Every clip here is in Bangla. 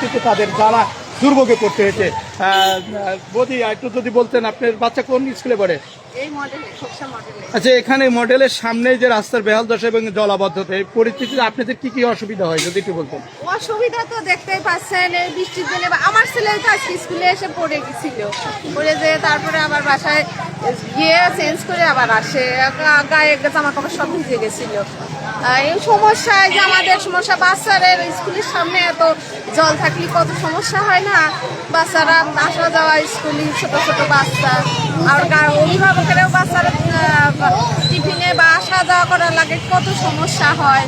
কিন্তু তাদের জ্বালা দুর্ভোগে পড়তে হয়েছে। বৌদি একটু যদি বলতেন আপনার বাচ্চা কোন স্কুলে পড়ে? আচ্ছা এখানে মডেলের সামনে যে রাস্তার বেহাল দশা এবং জলাবদ্ধতা এই পরিস্থিতিতে আপনাদের কি কি অসুবিধা হয় যদি একটু বলতেন? অসুবিধা তো দেখতেই পাচ্ছেন এই বৃষ্টির দিনে আমার ছেলে তো আজকে স্কুলে এসে পড়ে গেছিল। পড়ে যে তারপরে আবার বাসায় গিয়ে চেঞ্জ করে আবার আসে। গায়ে জামা কাপড় সব ভিজে গেছিল। এই সমস্যায় যে আমাদের সমস্যা বাচ্চাদের স্কুলের সামনে এত জল থাকলে কত সমস্যা হয় না? বাচ্চারা আসা যাওয়া স্কুলে ছোট ছোট বাচ্চা। আর অভিভাবকেরাও বাচ্চারা টিফিনে বা আসা যাওয়া করার লাগে কত সমস্যা হয়।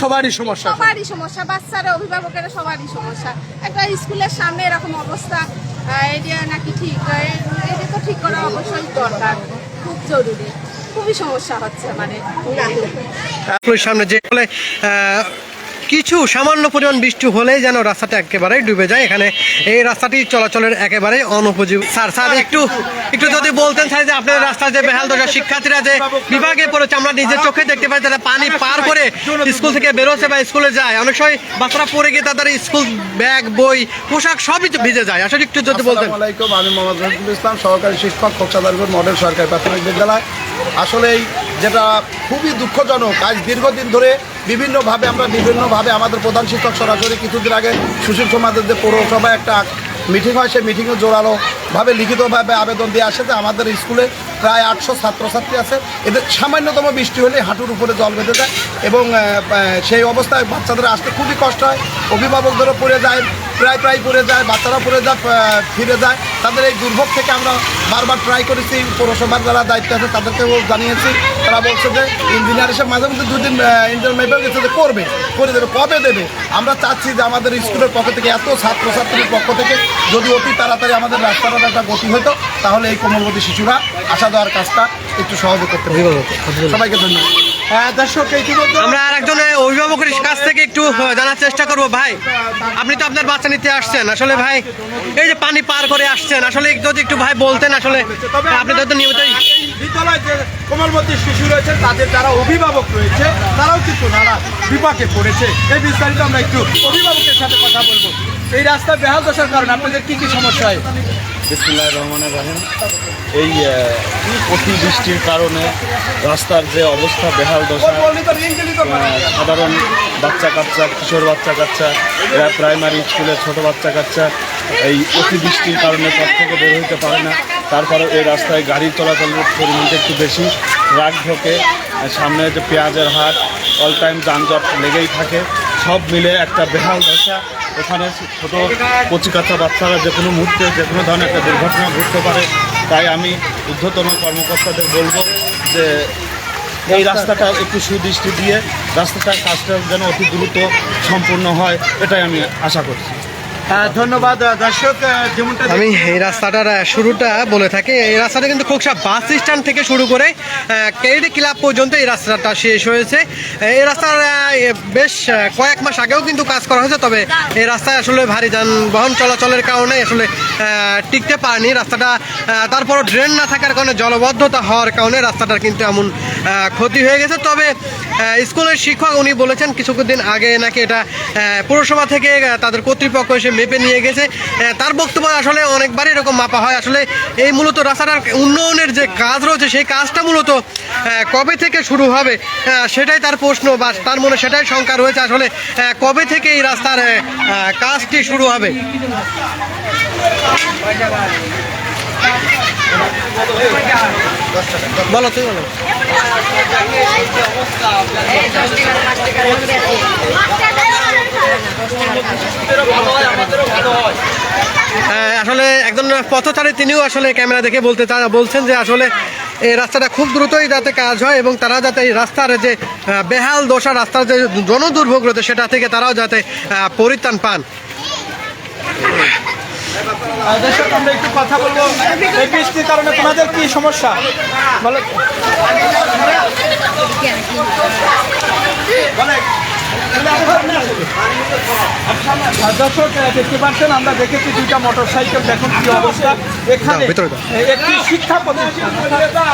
সবারই সমস্যা। সবারই সমস্যা বাচ্চারা অভিভাবকেরা সবারই সমস্যা। একটা স্কুলের সামনে এরকম অবস্থা এটা নাকি ঠিক? এটা তো ঠিক করা অবশ্যই দরকার খুব জরুরি। খুবই সমস্যা হচ্ছে মানে সামনে যে কিছু সামান্য পরিমাণ বৃষ্টি হলেই যেন রাস্তাটা একেবারে ডুবে যায়। এখানে এই রাস্তাটি চলাচলের একেবারে অনুপযোগী। স্যার স্যার একটু একটু যদি বলতেন স্যার যে আপনার রাস্তা যে বেহাল দশা শিক্ষার্থীরা যে বিভাগে পড়েছে আমরা নিজের চোখে দেখতে পাই তারা পানি পার করে স্কুল থেকে বেরোচ্ছে বা স্কুলে যায়। অনেক সময় বাচ্চারা পড়ে গিয়ে তাদের স্কুল ব্যাগ বই পোশাক সবই ভিজে যায়। আসলে একটু যদি বলতেন। আমি মোহাম্মদ রফিকুল ইসলাম সহকারী শিক্ষক খোকসাদারপুর মডেল সরকারি প্রাথমিক বিদ্যালয়। আসলেই যেটা খুবই দুঃখজনক আজ দীর্ঘদিন ধরে বিভিন্নভাবে আমরা বিভিন্নভাবে আমাদের প্রধান শিক্ষক সরাসরি কিছুদিন আগে সুশীল সমাজের যে পৌরসভায় একটা মিটিং হয়, সেই মিটিংয়ে জোরালোভাবে লিখিতভাবে আবেদন দিয়ে আসে যে আমাদের স্কুলে প্রায় আটশো ছাত্রছাত্রী আছে। এদের সামান্যতম বৃষ্টি হলে হাঁটুর উপরে জল বেঁধে যায় এবং সেই অবস্থায় বাচ্চাদের আসতে খুবই কষ্ট হয়। অভিভাবকদেরও পড়ে যায়, প্রায় প্রায় পড়ে যায় বাচ্চারা পড়ে যায় ফিরে যায়। তাদের এই দুর্ভোগ থেকে আমরা বারবার ট্রাই করেছি, পৌরসভার যারা দায়িত্ব আছে তাদেরকেও জানিয়েছি। তারা বলছে যে ইঞ্জিনিয়ার হিসেবে মাঝে মধ্যে দুদিন ইন্টারনেটেও গেছে যে করবে, করে দেবে, কবে দেবে? আমরা চাচ্ছি যে আমাদের স্কুলের পক্ষ থেকে, এত ছাত্রছাত্রীর পক্ষ থেকে যদি অতি তাড়াতাড়ি আমাদের রাস্তাটা একটা গতি হতো, তাহলে এই কোমলবতী শিশুরা আসা দেওয়ার কাজটা একটু সহজে করতে সবাইকে ধন্যবাদ। দর্শক আমরা আর একজন অভিভাবকের কাছ থেকে একটু জানার চেষ্টা করব। ভাই আপনি তো আপনার বাচ্চা নিতে আসছেন। আসলে ভাই এই যে পানি পার করে আসছেন আসলে যদি একটু ভাই বলতেন আসলে আপনি তো নিয়মিত এই বিদ্যালয়ে শিশু রয়েছে তাদের যারা অভিভাবক রয়েছে তারাও কিন্তু নানা বিপাকে পড়েছে। এই বিস্তারিত আমরা একটু অভিভাবকের সাথে কথা বলব। এই রাস্তা বেহাল দশার কারণে আপনাদের কি কি সমস্যা হয়? বিসমুল্লাহ রহমানের রাহিম। এই অতি বৃষ্টির কারণে রাস্তার যে অবস্থা বেহাল দশা সাধারণ বাচ্চা কাচ্চা কিশোর বাচ্চা কাচ্চা এরা প্রাইমারি স্কুলে ছোট বাচ্চা কাচ্চা এই অতি বৃষ্টির কারণে পথ থেকে বের হতে পারে না। তারপরে এই রাস্তায় গাড়ি চলাচলের পরিমাণটা একটু বেশি। রাগ ঢোকে আর সামনে যে পেঁয়াজের হাট অল টাইম যানজট লেগেই থাকে। সব মিলে একটা বেহাল দশা। এখানে ছোটো কচি কাচ্চা বাচ্চারা যে কোনো মুহূর্তে, যে কোনো ধরনের একটা দুর্ঘটনা ঘটতে পারে। তাই আমি ঊর্ধ্বতন কর্মকর্তাদের বলব যে এই রাস্তাটা একটু সুদৃষ্টি দিয়ে, রাস্তাটার কাজটা যেন অতি দ্রুত সম্পূর্ণ হয়, এটাই আমি আশা করছি। ধন্যবাদ দর্শক যেমনটা আমি এই রাস্তাটার শুরুটা বলে থাকি। এই রাস্তাটা কিন্তু খোকসা বাস স্ট্যান্ড থেকে শুরু করে কেরিডি ক্লাব পর্যন্ত এই রাস্তাটা শেষ হয়েছে। এই রাস্তার বেশ কয়েক মাস আগেও কিন্তু কাজ করা হয়েছে তবে এই রাস্তায় আসলে ভারী যানবাহন চলাচলের কারণে আসলে টিকতে পারেনি। রাস্তাটা আহ, তারপরও ড্রেন না থাকার কারণে জলবদ্ধতা হওয়ার কারণে রাস্তাটার কিন্তু এমন ক্ষতি হয়ে গেছে। তবে স্কুলের শিক্ষক উনি বলেছেন কিছুদিন আগে নাকি এটা পৌরসভা থেকে তাদের কর্তৃপক্ষ এসে মেপে নিয়ে গেছে। তার বক্তব্য আসলে অনেকবারই এরকম মাপা হয়। আসলে এই মূলত রাস্তাটার উন্নয়নের যে কাজ রয়েছে, সেই কাজটা মূলত কবে থেকে শুরু হবে সেটাই তার প্রশ্ন বা তার মনে সেটাই শঙ্কা রয়েছে। আসলে কবে থেকে এই রাস্তার কাজটি শুরু হবে? বলো তুই বলো আসলে একজন পথচারী তিনিও আসলে ক্যামেরা দেখে বলতে বলছেন যে আসলে এই রাস্তাটা খুব দ্রুতই যাতে কাজ হয় এবং তারা যাতে এই রাস্তার যে বেহাল দশা, রাস্তার যে জনদুর্ভোগ রয়েছে সেটা থেকে তারাও যাতে পরিত্রাণ পান। দর্শক আমরা একটু কথা বলব এই কারণে। তোমাদের কি সমস্যা? দর্শক দেখতে পাচ্ছেন আমরা দেখেছি দুইটা মোটর সাইকেল দেখুন কি অবস্থা। এখানে। একটি শিক্ষা প্রতিষ্ঠান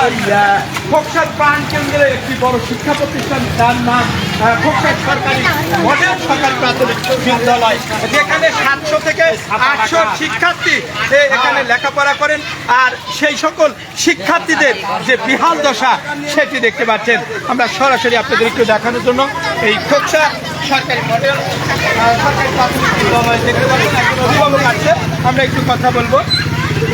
এই, প্রাণ কেন্দ্রে একটি বড় শিক্ষা প্রতিষ্ঠান যার নাম সরকারি মডেল সরকারি প্রাথমিক বিদ্যালয়। যেখানে সাতশো থেকে আটশো শিক্ষার্থী এখানে লেখাপড়া করেন। আর সেই সকল শিক্ষার্থীদের যে বিহাল দশা সেটি দেখতে পাচ্ছেন। আমরা সরাসরি আপনাদের একটু দেখানোর জন্য এই খোকসা সরকারি মডেল সরকারি প্রাথমিক বিদ্যালয় দেখতে পাচ্ছেন একজন অভিভাবক আছে আমরা একটু কথা বলব।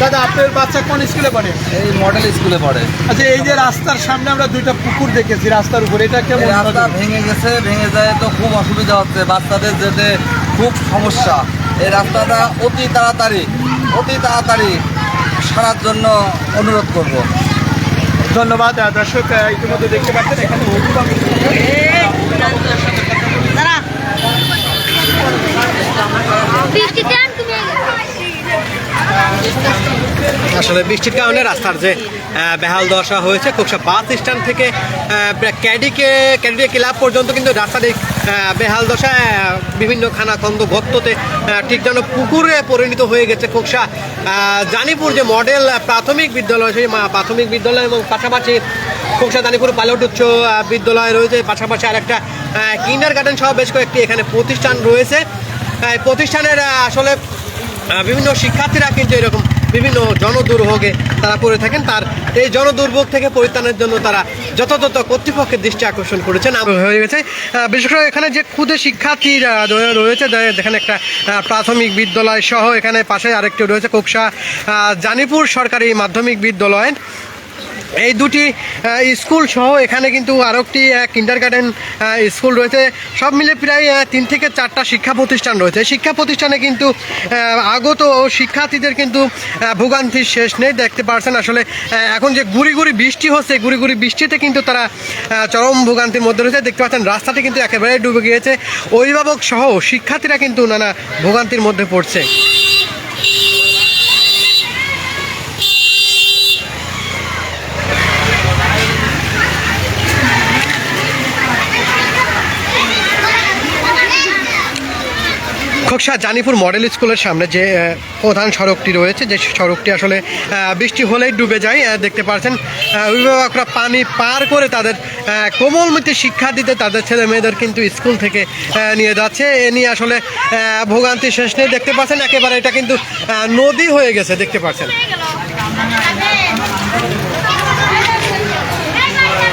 দাদা আপনার বাচ্চা কোন স্কুলে পড়ে? এই মডেল স্কুলে পড়ে। আচ্ছা এই যে রাস্তার সামনে আমরা দুইটা পুকুর দেখেছি রাস্তার উপরে এটা কেমন রাস্তা ভেঙে গেছে ভেঙে যায় তো খুব অসুবিধা হচ্ছে বাচ্চাদের যেতে খুব সমস্যা। এই রাস্তাটা অতি তাড়াতাড়ি অতি তাড়াতাড়ি সারার জন্য অনুরোধ করব। ধন্যবাদ দর্শক ইতিমধ্যে দেখতে পাচ্ছেন এখানে বৃষ্টিতে আসলে বৃষ্টির কারণে রাস্তার যে বেহাল দশা হয়েছে খুবসা বাস স্ট্যান্ড থেকে ক্যাডিকে ক্যাডিকে ক্লাব পর্যন্ত কিন্তু রাস্তার এই বেহাল দশা বিভিন্ন খানাখন্দ আহ, ঠিক যেন পুকুরে পরিণত হয়ে গেছে কোকসা জানিপুর যে মডেল প্রাথমিক বিদ্যালয় সেই প্রাথমিক বিদ্যালয় এবং পাশাপাশি কোকসা জানিপুর পাইলট উচ্চ বিদ্যালয় রয়েছে পাশাপাশি আরেকটা কিন্ডার গার্ডেন সহ বেশ কয়েকটি এখানে প্রতিষ্ঠান রয়েছে। প্রতিষ্ঠানের আসলে বিভিন্ন শিক্ষার্থীরা কিন্তু এরকম বিভিন্ন জনদুর্ভোগে তারা পড়ে থাকেন। তার এই জনদুর্ভোগ থেকে পরিত্রাণের জন্য তারা যথাযথ কর্তৃপক্ষের দৃষ্টি আকর্ষণ করেছেন। হয়ে গেছে। বিশেষ করে এখানে যে ক্ষুদে শিক্ষার্থীরা রয়েছে যেখানে একটা প্রাথমিক বিদ্যালয় সহ এখানে পাশে আরেকটি রয়েছে, কোকসা জানিপুর সরকারি মাধ্যমিক বিদ্যালয়। এই দুটি স্কুল সহ এখানে কিন্তু আরও একটি কিন্ডার গার্ডেন স্কুল রয়েছে। সব মিলে প্রায় তিন থেকে চারটা শিক্ষা প্রতিষ্ঠান রয়েছে। শিক্ষা প্রতিষ্ঠানে কিন্তু আগত শিক্ষার্থীদের কিন্তু ভোগান্তির শেষ নেই, দেখতে পারছেন। আসলে এখন যে গুড়ি গুড়ি বৃষ্টি হচ্ছে গুড়ি গুড়ি বৃষ্টিতে কিন্তু তারা চরম ভোগান্তির মধ্যে রয়েছে। দেখতে পাচ্ছেন, রাস্তাটি কিন্তু একেবারে ডুবে গিয়েছে। অভিভাবক সহ শিক্ষার্থীরা কিন্তু নানা ভোগান্তির মধ্যে পড়ছে। খোকসা জানিপুর মডেল স্কুলের সামনে যে প্রধান সড়কটি রয়েছে, যে সড়কটি আসলে বৃষ্টি হলেই ডুবে যায় দেখতে পাচ্ছেন অভিভাবকরা পানি পার করে তাদের কোমলমতি শিক্ষা দিতে তাদের ছেলে মেয়েদের কিন্তু স্কুল থেকে নিয়ে যাচ্ছে। এ নিয়ে আসলে ভোগান্তি শেষ নেই, দেখতে পাচ্ছেন, একেবারে এটা কিন্তু নদী হয়ে গেছে, দেখতে পাচ্ছেন।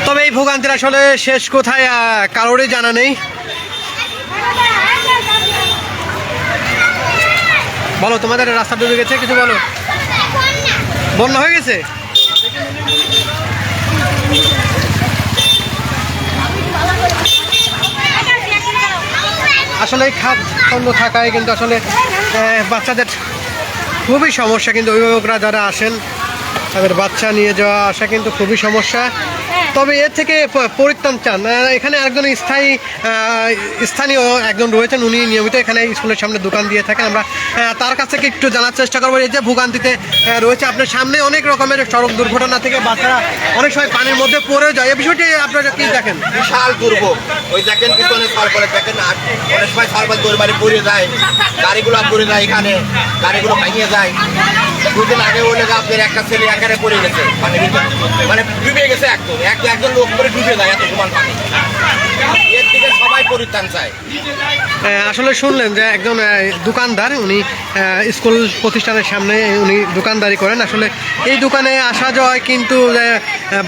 তবে এই ভোগান্তির আসলে শেষ কোথায় কারোরই জানা নেই। বলো, তোমাদের রাস্তা ডুবে গেছে, কিছু বলো। বন্যা হয়ে গেছে? আসলে এই খাত থাকায় কিন্তু আসলে বাচ্চাদের খুবই সমস্যা, কিন্তু অভিভাবকরা যারা আসেন, তাদের বাচ্চা নিয়ে যাওয়া আসা কিন্তু খুবই সমস্যা। তবে এর থেকে পরিত্রাণ চান। এখানে একজন স্থায়ী স্থানীয় একজন রয়েছেন, উনি নিয়মিত এখানে স্কুলের সামনে দোকান দিয়ে থাকেন। আমরা তার কাছ থেকে একটু জানার চেষ্টা করব। এই যে ভোগান্তিতে রয়েছে আপনার সামনে অনেক রকমের সড়ক দুর্ঘটনা থেকে বাচ্চারা অনেক সময় পানির মধ্যে পড়ে যায়। এই বিষয়টি আপনারা কি দেখেন? বিশাল দুর্ভোগ। ওই দেখেন পিছনে সার্কলে দেখেন অনেক সময় সার্কল বাড়ি পড়ে যায়, গাড়িগুলো পড়ে যায় এখানে, গাড়িগুলো ভাঙিয়ে যায়। দুদিন আগে যে আপনার একটা ছেলে এখানে পড়ে গেছে মানে। মানে ডুবে গেছে একদম, এক যায় আসলে শুনলেন যে একজন দোকানদার, উনি স্কুল প্রতিষ্ঠানের সামনে উনি দোকানদারি করেন। আসলে এই দোকানে আসা যাওয়ায় কিন্তু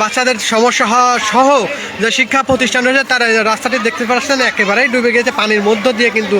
বাচ্চাদের সমস্যা সহ যে শিক্ষা প্রতিষ্ঠান রয়েছে, তার রাস্তাটি দেখতে পাচ্ছেন, একেবারেই ডুবে গেছে, পানির মধ্য দিয়ে কিন্তু